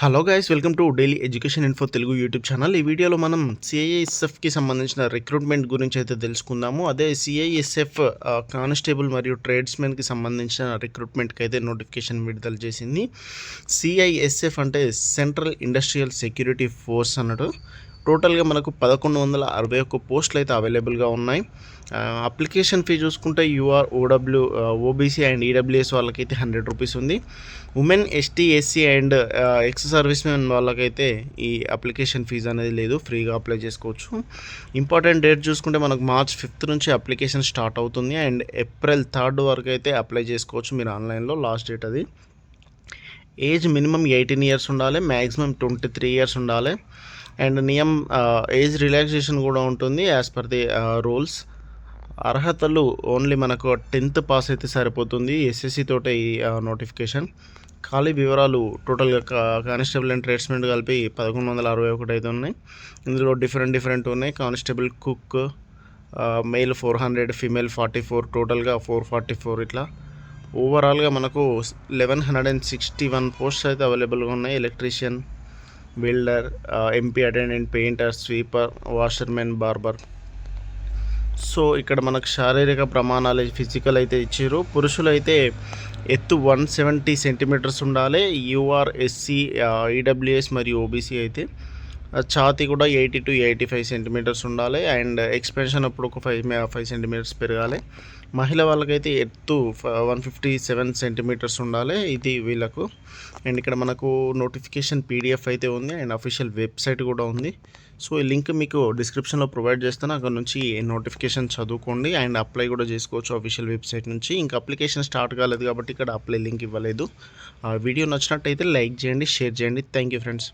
Hello guys welcome to daily education info Telugu YouTube channel ఈ వీడియోలో మనం సిఐఎస్ఎఫ్కి సంబంధించిన రిక్రూట్మెంట్ గురించి అయితే తెలుసుకుందాము. అదే సిఐఎస్ఎఫ్ కానిస్టేబుల్ మరియు ట్రేడ్స్మెన్కి సంబంధించిన రిక్రూట్మెంట్కి అయితే నోటిఫికేషన్ విడుదల చేసింది. సిఐఎస్ఎఫ్ అంటే సెంట్రల్ ఇండస్ట్రియల్ సెక్యూరిటీ ఫోర్స్ అన్నట్టు. టోటల్గా మనకు పదకొండు వందల అరవై ఒక్క పోస్టులు అయితే అవైలబుల్గా ఉన్నాయి. అప్లికేషన్ ఫీ చూసుకుంటే యూఆర్ ఓడబ్ల్యూ ఓబీసీ అండ్ ఈడబ్ల్యూఎస్ వాళ్ళకైతే హండ్రెడ్ రూపీస్ ఉంది. Women ST SC and ex service men వాళ్ళకైతే ఈ అప్లికేషన్ ఫీజు అనేది లేదు. ఫ్రీగా అప్లై చేసుకోవచ్చు. ఇంపార్టెంట్ డేట్ చూసుకుంటే మనకు మార్చ్ ఫిఫ్త్ నుంచి అప్లికేషన్ స్టార్ట్ అవుతుంది. అండ్ ఏప్రిల్ థర్డ్ వరకు అయితే అప్లై చేసుకోవచ్చు మీరు ఆన్లైన్లో. లాస్ట్ డేట్ అది. ఏజ్ మినిమం ఎయిటీన్ ఇయర్స్ ఉండాలి. మ్యాక్సిమం ట్వంటీ త్రీ ఇయర్స్ ఉండాలి. అండ్ నియమ్ ఏజ్ రిలాక్సేషన్ కూడా ఉంటుంది యాజ్ పర్ ది రూల్స్. అర్హతలు ఓన్లీ మనకు టెన్త్ పాస్ అయితే సరిపోతుంది ఎస్ఎస్సి తోటే ఈ నోటిఫికేషన్. ఖాళీ వివరాలు టోటల్గా కానిస్టేబుల్ అండ్ ట్రేడ్స్మెంట్ కలిపి పదకొండు వందల అరవై ఒకటి అయితే ఉన్నాయి. ఇందులో డిఫరెంట్ డిఫరెంట్ ఉన్నాయి. Constable cook male four hundred female forty four టోటల్గా ఫోర్ ఫార్టీ ఫోర్ ఇట్లా. ఓవరాల్గా మనకు eleven hundred and sixty one posts అయితే అవైలబుల్గా ఉన్నాయి. Electrician builder MP attendant painter sweeper washermen barber so ఇక్కడ మనకు శారీరక ప్రమాణాలు ఫిజికల్ అయితే ఇచ్చారు. పురుషులు అయితే ఎత్తు వన్ సెవెంటీ సెంటీమీటర్స్ ఉండాలి. యూఆర్ ఎస్సీ ఈడబ్ల్యూఎస్ మరియు ఓబీసీ అయితే. ఛాతి ఛాతీ కూడా eighty two eighty five centimetres ఉండాలి. అండ్ ఎక్స్పెన్షన్ అప్పుడు ఒక ఫైవ్ ఫైవ్ సెంటీమీటర్స్ పెరగాలి. మహిళ వాళ్ళకైతే ఎత్తు వన్ ఫిఫ్టీ సెవెన్ సెంటీమీటర్స్ ఉండాలి. ఇది వీళ్ళకు. అండ్ ఇక్కడ మనకు నోటిఫికేషన్ పీడిఎఫ్ అయితే ఉంది. అండ్ అఫీషియల్ వెబ్సైట్ కూడా ఉంది. సో ఈ లింక్ మీకు డిస్క్రిప్షన్లో ప్రొవైడ్ చేస్తాను. అక్కడ నుంచి నోటిఫికేషన్ చదువుకోండి. అండ్ అప్లై కూడా చేసుకోవచ్చు అఫీషియల్ వెబ్సైట్ నుంచి. ఇంకా అప్లికేషన్ స్టార్ట్ కాలేదు కాబట్టి ఇక్కడ అప్లై లింక్ ఇవ్వలేదు. ఆ వీడియో నచ్చినట్టయితే లైక్ చేయండి షేర్ చేయండి. Thank you friends.